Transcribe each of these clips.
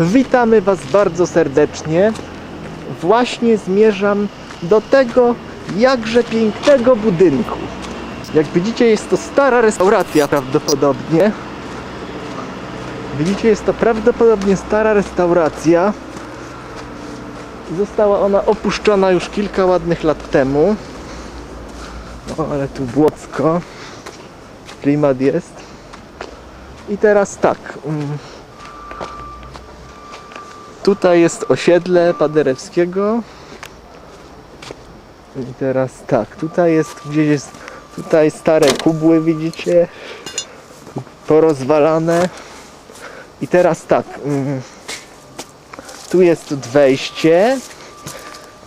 Witamy Was bardzo serdecznie. Właśnie zmierzam do tego jakże pięknego budynku. Jak widzicie, jest to stara restauracja prawdopodobnie. Widzicie, jest to prawdopodobnie stara restauracja. Została ona opuszczona już kilka ładnych lat temu. O, ale tu błocko. Klimat jest. I teraz tak. mm, Tutaj jest osiedle Paderewskiego. I teraz tak, tutaj jest gdzieś jest tutaj stare kubły widzicie porozwalane. I teraz tak, mm, tu jest wejście.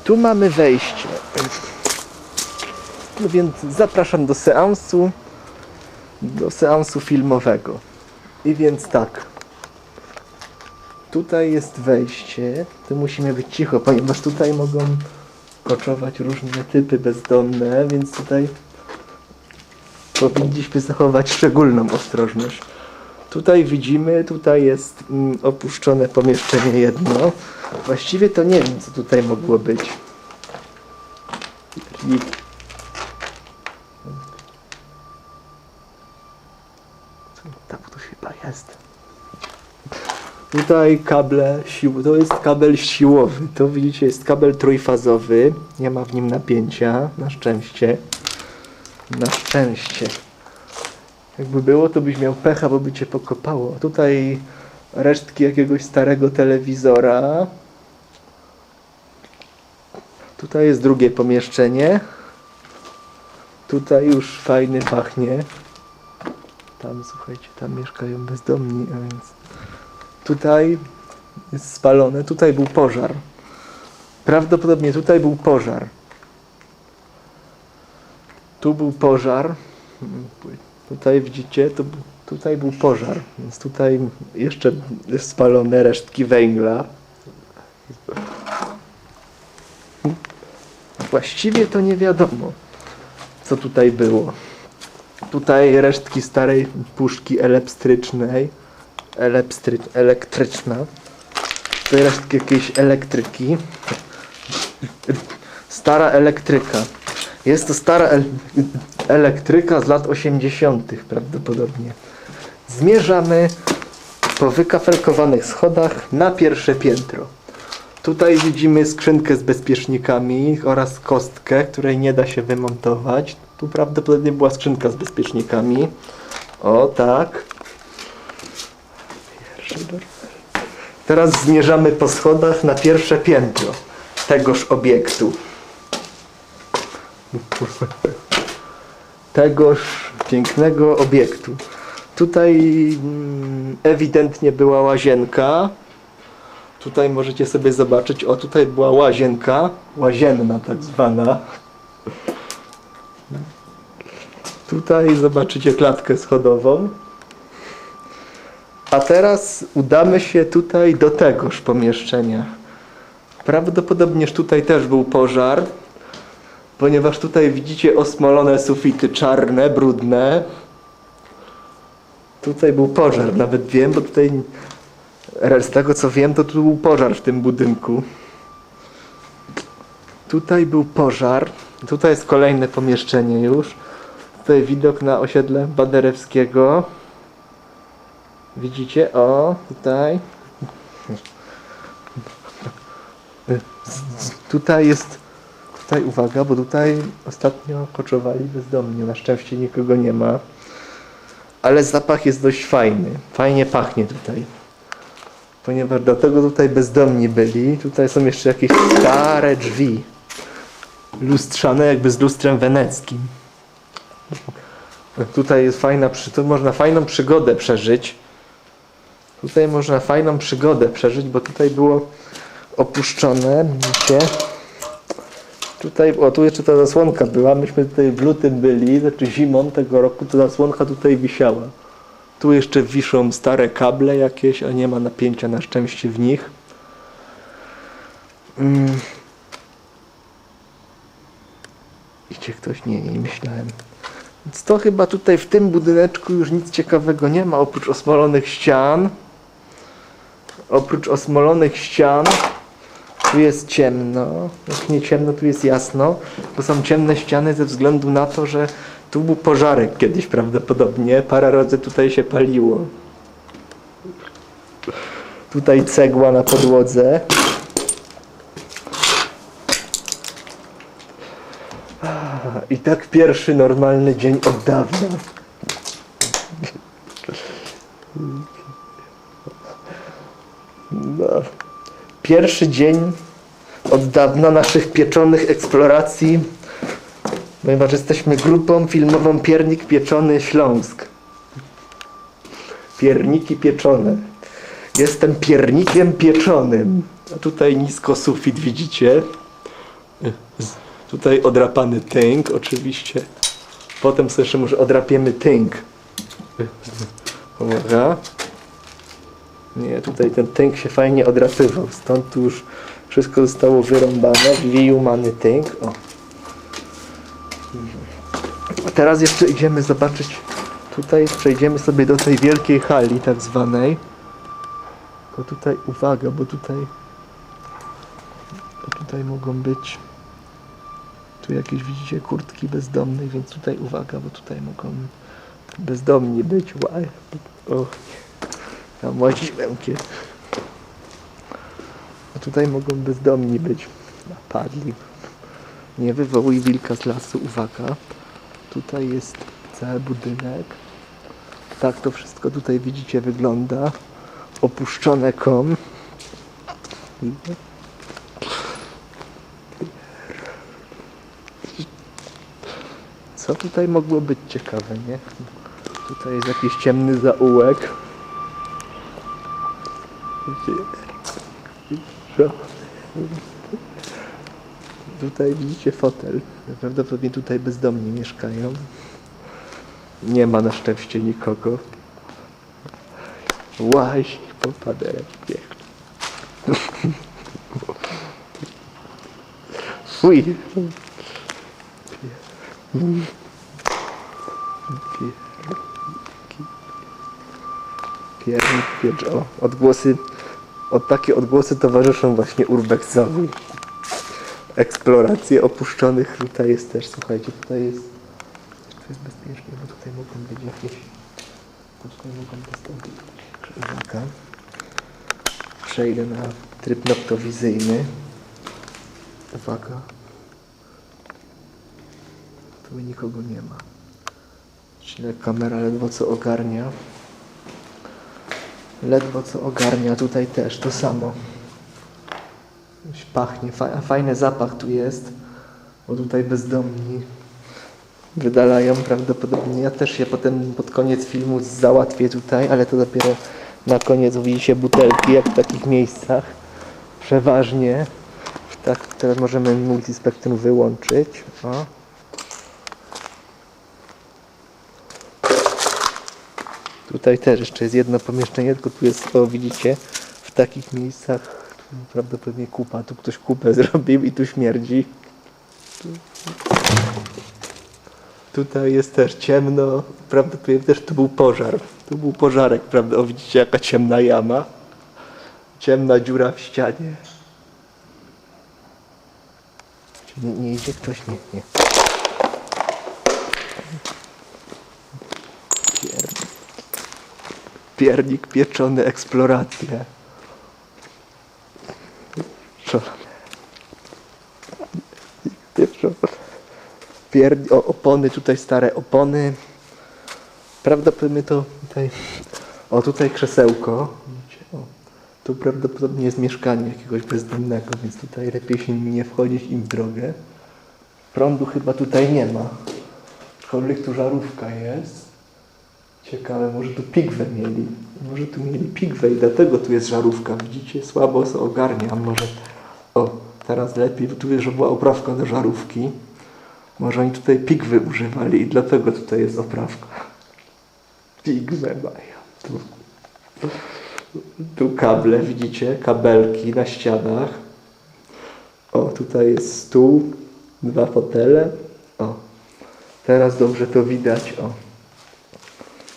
Tu mamy wejście. No więc zapraszam do seansu do seansu filmowego. I więc tak. Tutaj jest wejście. Tu musimy być cicho, ponieważ tutaj mogą koczować różne typy bezdomne, więc tutaj powinniśmy zachować szczególną ostrożność. Tutaj widzimy, tutaj jest mm, opuszczone pomieszczenie jedno. Właściwie to nie wiem, co tutaj mogło być. Tutaj kable sił, to jest kabel siłowy. To widzicie jest kabel trójfazowy. Nie ma w nim napięcia, na szczęście. Na szczęście. Jakby było, to byś miał pecha, bo by cię pokopało. Tutaj resztki jakiegoś starego telewizora. Tutaj jest drugie pomieszczenie. Tutaj już fajny pachnie. Tam, słuchajcie, tam mieszkają bezdomni, a więc tutaj jest spalone. Tutaj był pożar. Prawdopodobnie tutaj był pożar. Tu był pożar. Mm, Tutaj widzicie, tu, tutaj był pożar, więc tutaj jeszcze spalone resztki węgla. Właściwie to nie wiadomo, co tutaj było. Tutaj resztki starej puszki elektrycznej. Elepstry, elektryczna. Tutaj resztki jakiejś elektryki. Stara elektryka. Jest to stara el elektryka z lat 80. prawdopodobnie. Zmierzamy po wykafelkowanych schodach na pierwsze piętro. Tutaj widzimy skrzynkę z bezpiecznikami oraz kostkę, której nie da się wymontować. Tu prawdopodobnie była skrzynka z bezpiecznikami. O tak. Teraz zmierzamy po schodach na pierwsze piętro tegoż obiektu. Tegoż pięknego obiektu. Tutaj mm, ewidentnie była łazienka. Tutaj możecie sobie zobaczyć, o tutaj była łazienka, łazienna tak zwana. Tutaj zobaczycie klatkę schodową. A teraz udamy się tutaj do tegoż pomieszczenia. Prawdopodobnież tutaj też był pożar, ponieważ tutaj widzicie osmolone sufity czarne, brudne. Tutaj był pożar, nawet wiem, bo tutaj z tego co wiem, to tu był pożar w tym budynku. Tutaj był pożar. Tutaj jest kolejne pomieszczenie już. Tutaj widok na osiedle Baderewskiego. Widzicie? O, tutaj. Tutaj jest. Tutaj uwaga, bo tutaj ostatnio koczowali bezdomni. Na szczęście nikogo nie ma. Ale zapach jest dość fajny. Fajnie pachnie tutaj. Ponieważ do tego tutaj bezdomni byli. Tutaj są jeszcze jakieś stare drzwi. Lustrzane jakby z lustrem weneckim. Tutaj jest fajna, tu można fajną przygodę przeżyć. Tutaj można fajną przygodę przeżyć, bo tutaj było opuszczone, widzicie? Tutaj, o tu jeszcze ta zasłonka była, myśmy tutaj w lutym byli, znaczy zimą tego roku, to zasłonka tutaj wisiała. Tu jeszcze wiszą stare kable jakieś, a nie ma napięcia na szczęście w nich. Mm. Idzie ktoś? Nie, nie myślałem. Więc to chyba tutaj w tym budyneczku już nic ciekawego nie ma, oprócz osmolonych ścian Oprócz osmolonych ścian, tu jest ciemno. Jak nie ciemno, tu jest jasno. Bo są ciemne ściany ze względu na to, że tu był pożarek kiedyś prawdopodobnie. Parę razy tutaj się paliło. Tutaj cegła na podłodze. I tak pierwszy normalny dzień od dawna. Pierwszy dzień od dawna naszych pieczonych eksploracji, ponieważ jesteśmy grupą filmową Piernik Pieczony Śląsk. Pierniki pieczone. Jestem piernikiem pieczonym. A tutaj nisko sufit widzicie. Tutaj odrapany tynk oczywiście. Potem sobie jeszcze może odrapiemy tynk. Uwaga. Nie, tutaj ten tynk się fajnie odrapywał, stąd tu już wszystko zostało wyrąbane, wyjumany tynk. O. A teraz jeszcze idziemy zobaczyć, tutaj przejdziemy sobie do tej wielkiej hali tak zwanej. Tylko tutaj uwaga, bo tutaj bo tutaj mogą być tu jakieś widzicie kurtki bezdomnej, więc tutaj uwaga, bo tutaj mogą bezdomni być. Łaj. O, tam łaziłem kiedy. A tutaj mogą bezdomni być. Napadli. Nie wywołuj wilka z lasu, uwaga. Tutaj jest cały budynek. Tak to wszystko tutaj widzicie wygląda. Opuszczone kom. Co tutaj mogło być ciekawe, nie? Tutaj jest jakiś ciemny zaułek. Co? Tutaj widzicie fotel. Prawdopodobnie tutaj bezdomni mieszkają. Nie ma na szczęście nikogo. Łaź po paderewnie. Fuj. Piernik, piecz, o, odgłosy, od takie odgłosy towarzyszą właśnie urbexowi. Eksploracje opuszczonych tutaj jest też, słuchajcie, tutaj jest, tu jest bezpiecznie, bo tutaj mogą być jakieś, tutaj mogą wystąpić, uwaga, przejdę na tryb noktowizyjny, uwaga, tu nikogo nie ma. Czyli kamera ledwo co ogarnia. Ledwo co ogarnia, tutaj też to samo. Pachnie, fa- fajny zapach tu jest, bo tutaj bezdomni wydalają prawdopodobnie. Ja też się potem pod koniec filmu załatwię tutaj, ale to dopiero na koniec widzicie butelki, jak w takich miejscach. Przeważnie. Tak, teraz możemy multispektrum wyłączyć. O. Tutaj też jeszcze jest jedno pomieszczenie, tylko tu jest, o widzicie, w takich miejscach prawdopodobnie kupa, tu ktoś kupę zrobił i tu śmierdzi. Tu- Tutaj jest też ciemno, prawdopodobnie też tu był pożar. Tu był pożarek, prawda? O, widzicie jaka ciemna jama. Ciemna dziura w ścianie. Nie, nie idzie ktoś? Nie, nie. Piernik pieczony, eksploracje. Pierd... O, opony, tutaj stare opony. Prawdopodobnie to tutaj... O, tutaj krzesełko. O, tu prawdopodobnie jest mieszkanie jakiegoś bezdomnego, więc tutaj lepiej się nie wchodzić im w drogę. Prądu chyba tutaj nie ma. Aczkolwiek tu żarówka jest. Ciekawe, może tu pigwę mieli. Może tu mieli pigwę i dlatego tu jest żarówka. Widzicie, słabo się ogarniam. Może, o, teraz lepiej, bo tu że była oprawka do żarówki. Może oni tutaj pigwy używali i dlatego tutaj jest oprawka. Pigwę mają. Tu, tu kable, widzicie, kabelki na ścianach. O, tutaj jest stół, dwa fotele. O, teraz dobrze to widać. O.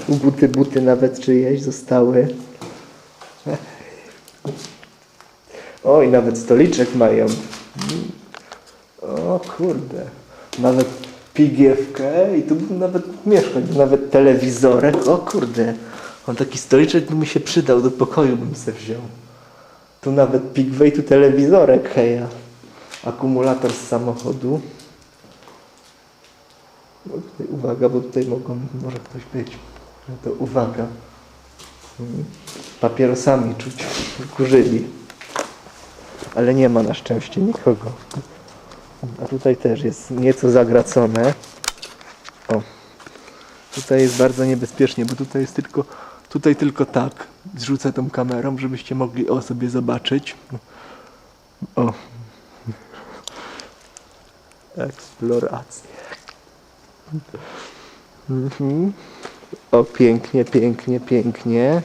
Buty, buty nawet czyjeś zostały. O, i nawet stoliczek mają. O kurde. Nawet pigiewkę i tu bym nawet mieszkać, nawet telewizorek. O kurde. On taki stoliczek by mi się przydał, do pokoju bym se wziął. Tu nawet pigwę i tu telewizorek, heja. Akumulator z samochodu. No tutaj uwaga, bo tutaj mogą, może ktoś być. To uwaga. Papierosami czuć, kurzyli. Ale nie ma na szczęście nikogo. A tutaj też jest nieco zagracone. O. Tutaj jest bardzo niebezpiecznie, bo tutaj jest tylko, tutaj tylko tak. Zrzucę tą kamerą, żebyście mogli o sobie zobaczyć. O. Eksploracja. Mhm. O, pięknie, pięknie, pięknie.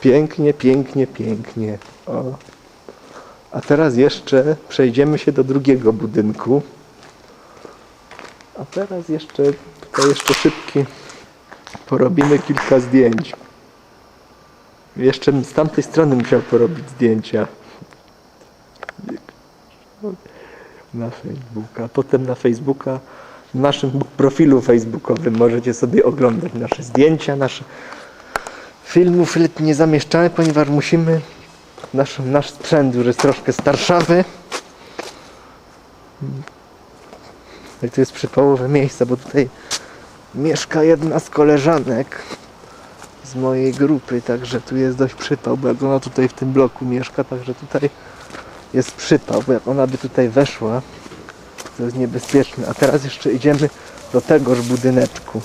Pięknie, pięknie, pięknie. O. A teraz jeszcze przejdziemy się do drugiego budynku. A teraz jeszcze tutaj jeszcze szybki porobimy kilka zdjęć. Jeszcze z tamtej strony musiał porobić zdjęcia. Na Facebooka. Potem na Facebooka, w naszym profilu facebookowym. Możecie sobie oglądać nasze zdjęcia, nasze filmów nie zamieszczamy, ponieważ musimy. Nasz, nasz sprzęt już jest troszkę starszawy. I tu jest przypałowe miejsce, bo tutaj mieszka jedna z koleżanek z mojej grupy, także tu jest dość przypał, bo jak ona tutaj w tym bloku mieszka, także tutaj jest przypał, bo jak ona by tutaj weszła, to jest niebezpieczne. A teraz jeszcze idziemy do tegoż budyneczku.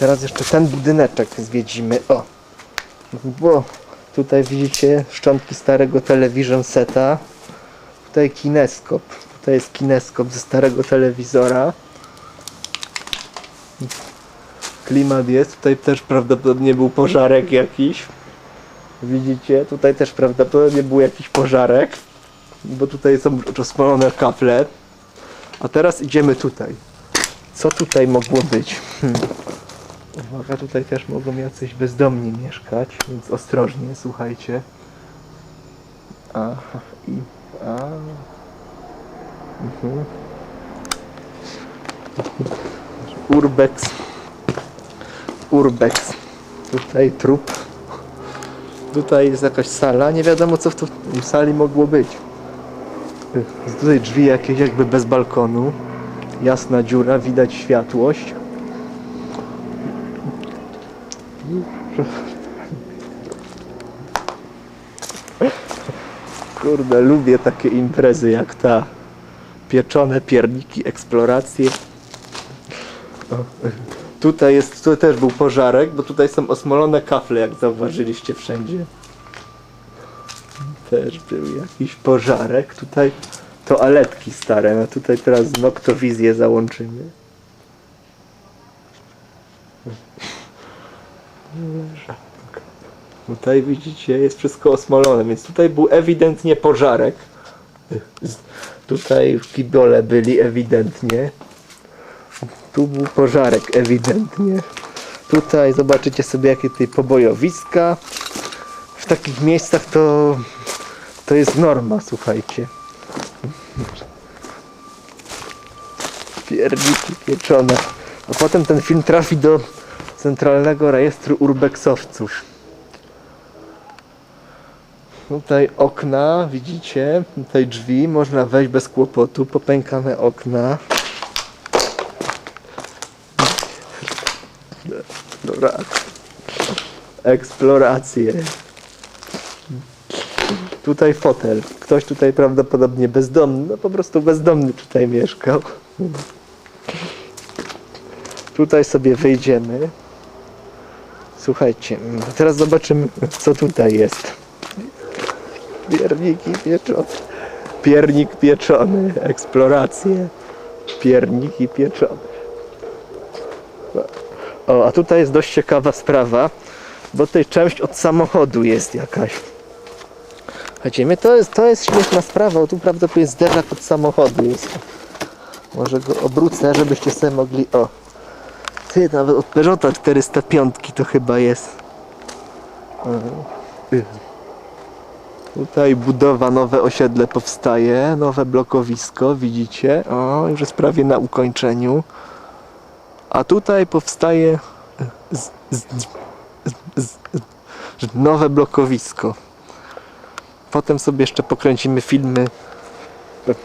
Teraz jeszcze ten budyneczek zwiedzimy. O! Bo tutaj widzicie szczątki starego television seta. Tutaj kineskop. Tutaj jest kineskop ze starego telewizora. Klimat jest. Tutaj też prawdopodobnie był pożarek jakiś. Widzicie? Tutaj też prawdopodobnie był jakiś pożarek. Bo tutaj są rozpalone kafle. A teraz idziemy tutaj. Co tutaj mogło być? Hmm. Uwaga, tutaj też mogą jacyś bezdomni mieszkać, więc ostrożnie, słuchajcie. Aha, i... A. Mhm. Urbex. Urbex. Tutaj trup. Tutaj jest jakaś sala. Nie wiadomo co w tej sali mogło być. Tutaj drzwi jakieś jakby bez balkonu. Jasna dziura, widać światłość. Kurde, lubię takie imprezy jak ta. Pieczone pierniki, eksploracje. Tutaj jest, tu też był pożarek, bo tutaj są osmolone kafle, jak zauważyliście wszędzie. Też był jakiś pożarek. Tutaj toaletki stare, no tutaj teraz noktowizję załączymy. Tutaj widzicie, jest wszystko osmolone, więc tutaj był ewidentnie pożarek. Tutaj w kibole byli ewidentnie. Tu był pożarek ewidentnie. Tutaj zobaczycie sobie jakie tutaj pobojowiska. W takich miejscach to, to jest norma, słuchajcie. Pierniki pieczone. A potem ten film trafi do Centralnego Rejestru Urbexowców. Tutaj okna, widzicie? Tutaj drzwi, można wejść bez kłopotu, popękane okna. Eksploracje. Tutaj fotel. Ktoś tutaj prawdopodobnie bezdomny, no po prostu bezdomny tutaj mieszkał. Tutaj sobie wyjdziemy. Słuchajcie, teraz zobaczymy co tutaj jest. Pierniki pieczone. Piernik pieczony. Eksploracje. Pierniki pieczone. O, a tutaj jest dość ciekawa sprawa, bo tutaj część od samochodu jest jakaś. Mnie to jest, to jest śmieszna sprawa, bo tu prawdopodobnie zderzak od samochodu jest. Może go obrócę, żebyście sobie mogli... O! Ty, nawet od Peugeota 405 to chyba jest. Tutaj budowa, nowe osiedle powstaje, nowe blokowisko, widzicie? O, już jest prawie na ukończeniu. A tutaj powstaje z, z, z, z, nowe blokowisko. Potem sobie jeszcze pokręcimy filmy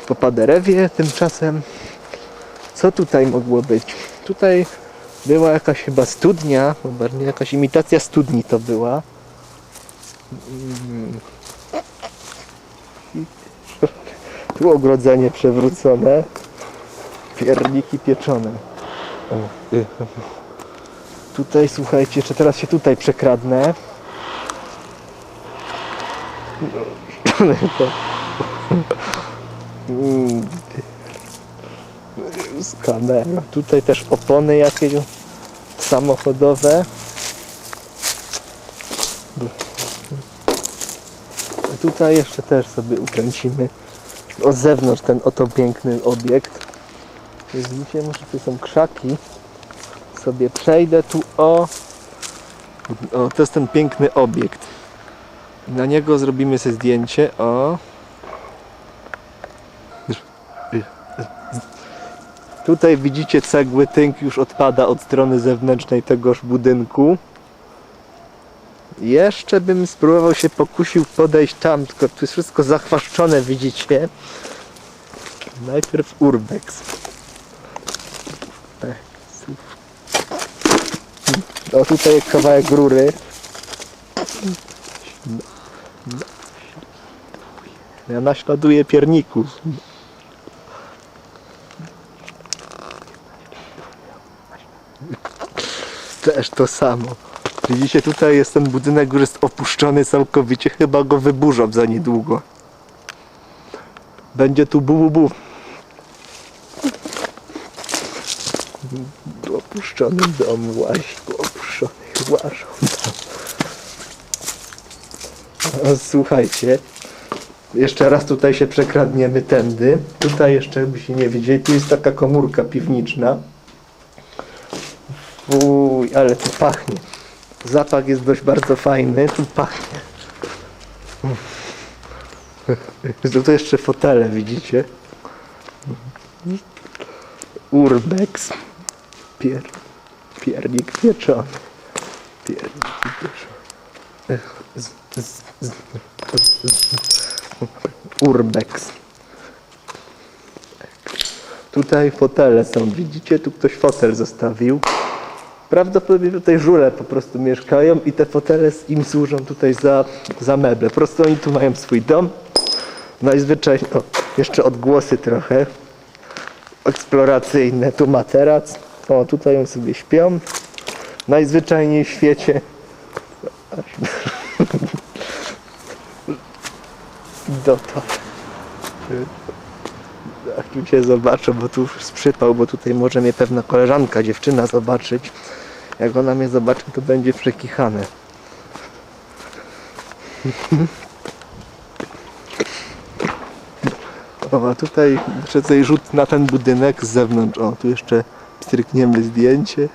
po- Paderewie. Tymczasem, co tutaj mogło być? Tutaj była jakaś chyba studnia, bardziej jakaś imitacja studni to była. Mm. Tu ogrodzenie przewrócone. Pierniki pieczone. Y. Tutaj słuchajcie, jeszcze teraz się tutaj przekradnę. Z kamerą. Tutaj też opony jakieś samochodowe. Tutaj jeszcze też sobie ukręcimy od zewnątrz ten oto piękny obiekt. Widzicie, może tu są krzaki. Sobie przejdę tu o. O, to jest ten piękny obiekt. Na niego zrobimy sobie zdjęcie. O. Tutaj widzicie cegły, tynk już odpada od strony zewnętrznej tegoż budynku. Jeszcze bym spróbował się pokusił podejść tam, tylko tu jest wszystko zachwaszczone, widzicie. Najpierw urbex. O, tutaj kawałek rury. Ja naśladuję pierników. Też to samo. Widzicie, tutaj jest ten budynek, już jest opuszczony całkowicie. Chyba go wyburzą za niedługo. Będzie tu bu bu bu. Opuszczony dom łazi, opuszczony łażą tam. O, Słuchajcie, jeszcze raz tutaj się przekradniemy tędy. Tutaj jeszcze, jakbyście nie widzieli, tu jest taka komórka piwniczna. Uj, ale tu pachnie. Zapach jest dość bardzo fajny, tu pachnie. Tu to jeszcze fotele, widzicie? Urbex. Pier, piernik pieczony. Piernik pieczony. Ech, z, z, z, z, Urbex. Tutaj fotele są, widzicie? Tu ktoś fotel zostawił. Prawdopodobnie tutaj żule po prostu mieszkają i te fotele im służą tutaj za, za meble. Po prostu oni tu mają swój dom. Najzwyczajniej, o, jeszcze odgłosy trochę eksploracyjne. Tu materac. O, tutaj oni sobie śpią. Najzwyczajniej w świecie. Do to. Jak tu cię zobaczę, bo tu już jest przypał, bo tutaj może mnie pewna koleżanka, dziewczyna zobaczyć. Jak ona mnie zobaczy, to będzie przekichane. O, a tutaj jeszcze rzut na ten budynek z zewnątrz. O, tu jeszcze strykniemy zdjęcie.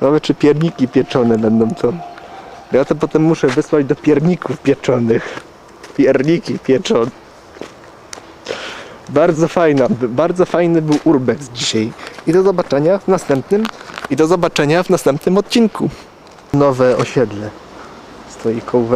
Nawet czy pierniki pieczone będą to. Ja to potem muszę wysłać do pierników pieczonych. Pierniki pieczone. Bardzo fajna, bardzo fajny był urbex dzisiaj. I do zobaczenia w następnym i do zobaczenia w następnym odcinku. Nowe osiedle stoi koło